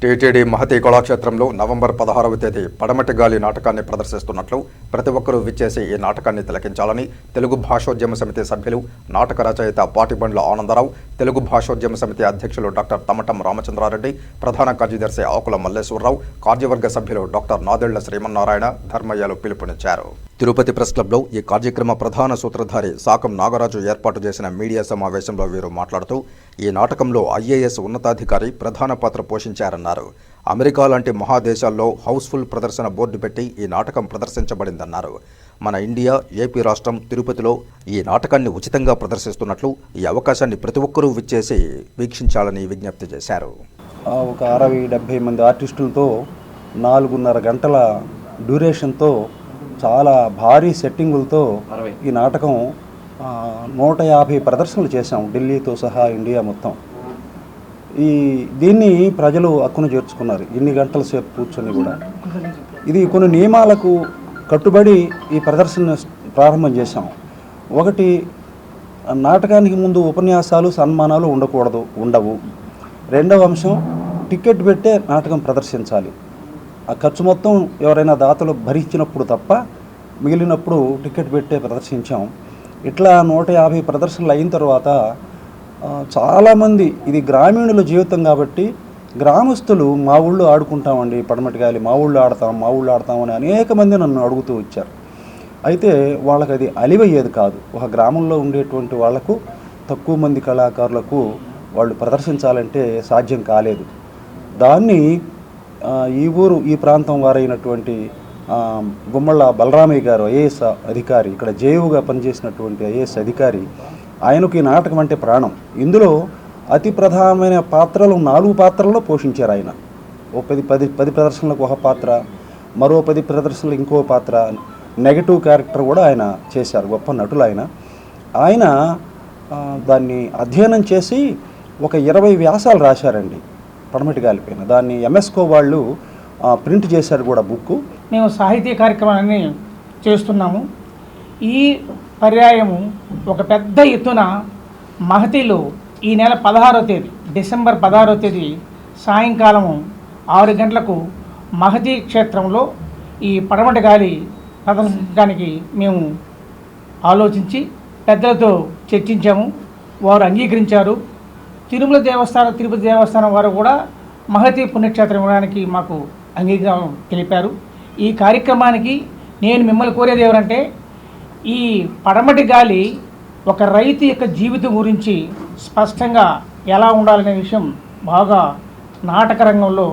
TTD Mahathi కళాక్షేత్రంలో November పదహారవ తేదీ పడమటి గాలి నాటకాన్ని ప్రదర్శిస్తున్నట్లు ప్రతి ఒక్కరూ విచ్చేసి ఈ నాటకాన్ని తిలకించాలని తెలుగు భాషోద్యమ సమితి సభ్యులు నాటక రచయిత పాటిబండ్ల ఆనందరావు తెలుగు భాషోద్యమ సమితి అధ్యక్షులు డాక్టర్ తమటం రామచంద్రారెడ్డి ప్రధాన కార్యదర్శి ఆకుల మల్లేశ్వరరావు కార్యవర్గ సభ్యులు డాక్టర్ నాదెళ్ళ శ్రీమన్నారాయణ ధర్మయ్యలు పిలుపునిచ్చారు. తిరుపతి ప్రెస్ క్లబ్లో ఈ కార్యక్రమ ప్రధాన సూత్రధారి సాకం నాగరాజు ఏర్పాటు చేసిన మీడియా సమావేశంలో వీరు మాట్లాడుతూ ఈ నాటకంలో ఐఏఎస్ ఉన్నతాధికారి ప్రధాన పాత్ర పోషించారన్నారు. అమెరికా లాంటి మహాదేశాల్లో హౌస్ఫుల్ ప్రదర్శన బోర్డు పెట్టి ఈ నాటకం ప్రదర్శించబడిందన్నారు. మన ఇండియా ఏపీ రాష్ట్రం తిరుపతిలో ఈ నాటకాన్ని ఉచితంగా ప్రదర్శిస్తున్నట్లు ఈ అవకాశాన్ని ప్రతి ఒక్కరూ విచ్చేసి వీక్షించాలని విజ్ఞప్తి చేశారు. ఆ, ఒక అరవై డెబ్భై మంది ఆర్టిస్టులతో నాలుగున్నర గంటల డ్యూరేషన్తో చాలా భారీ సెట్టింగులతో ఈ నాటకం నూట యాభై ప్రదర్శనలు చేశాం. ఢిల్లీతో సహా ఇండియా మొత్తం. ఈ దీన్ని ప్రజలు హక్కును చేర్చుకున్నారు. ఇన్ని గంటల సేపు కూర్చొని కూడా. ఇది కొన్ని నియమాలకు కట్టుబడి ఈ ప్రదర్శన ప్రారంభం చేశాం. ఒకటి నాటకానికి ముందు ఉపన్యాసాలు సన్మానాలు ఉండకూడదు ఉండవు. రెండవ అంశం టికెట్ పెట్టే నాటకం ప్రదర్శించాలి. ఆ ఖర్చు మొత్తం ఎవరైనా దాతలు భరించినప్పుడు తప్ప మిగిలినప్పుడు టికెట్ పెట్టే ప్రదర్శించాం. ఇట్లా నూట యాభై ప్రదర్శనలు అయిన తర్వాత చాలామంది ఇది గ్రామీణుల జీవితం కాబట్టి గ్రామస్తులు మా ఊళ్ళో ఆడుకుంటామండి పడమటిగాలి మా ఊళ్ళో ఆడతాం మా ఊళ్ళో ఆడతామని అనేక మంది నన్ను అడుగుతూ వచ్చారు. అయితే వాళ్ళకి అది అలివయ్యేది కాదు. ఒక గ్రామంలో ఉండేటువంటి వాళ్ళకు తక్కువ మంది కళాకారులకు వాళ్ళు ప్రదర్శించాలంటే సాధ్యం కాలేదు. దాన్ని ఈ ఊరు ఈ ప్రాంతం వారైనటువంటి గుమ్మళ్ళ బలరామయ్య గారు ఐఏఎస్ అధికారి ఇక్కడ జేయుగా పనిచేసినటువంటి ఐఏఎస్ అధికారి ఆయనకు ఈ నాటకం అంటే ప్రాణం. ఇందులో అతి ప్రధానమైన పాత్రలు నాలుగు పాత్రల్లో పోషించారు ఆయన. ఓ పది పది పది ప్రదర్శనలకు ఒక పాత్ర మరో పది ప్రదర్శనలకు ఇంకో పాత్ర నెగటివ్ క్యారెక్టర్ కూడా ఆయన చేశారు గొప్ప నటులు ఆయన. ఆయన దాన్ని అధ్యయనం చేసి ఒక ఇరవై వ్యాసాలు రాశారండి పడమటి గాలిపోయిన దాన్ని ఎంఎస్కో వాళ్ళు ప్రింట్ చేశారు కూడా బుక్ మేము సాహితీ కార్యక్రమాన్ని చేస్తున్నాము. ఈ పర్యాయము ఒక పెద్ద ఎత్తున మహతిలో ఈ నెల పదహారో తేదీ డిసెంబర్ పదహారో తేదీ సాయంకాలము ఆరు గంటలకు మహతి క్షేత్రంలో ఈ పడమటి గాలి ప్రదర్శించడానికి మేము ఆలోచించి పెద్దలతో చర్చించాము. వారు అంగీకరించారు. తిరుమల దేవస్థానం తిరుపతి దేవస్థానం వారు కూడా మహతి పుణ్యక్షేత్రం ఇవ్వడానికి మాకు అంగీకారం తెలిపారు. ఈ కార్యక్రమానికి నేను మిమ్మల్ని కోరేది ఎవరంటే ఈ పడమటి గాలి ఒక రైతు యొక్క జీవితం గురించి స్పష్టంగా ఎలా ఉండాలనే విషయం బాగా నాటక రంగంలో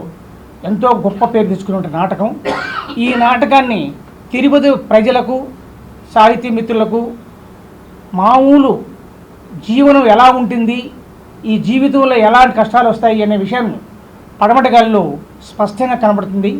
ఎంతో గొప్ప పేరు తెచ్చుకున్న నాటకం. ఈ నాటకాన్ని తిరుపతి ప్రజలకు సాహితీ మిత్రులకు మామూలు జీవనం ఎలా ఉంటుంది ఈ జీవితంలో ఎలాంటి కష్టాలు వస్తాయి అనే విషయం పడమటి గాలిలో స్పష్టంగా కనబడుతుంది.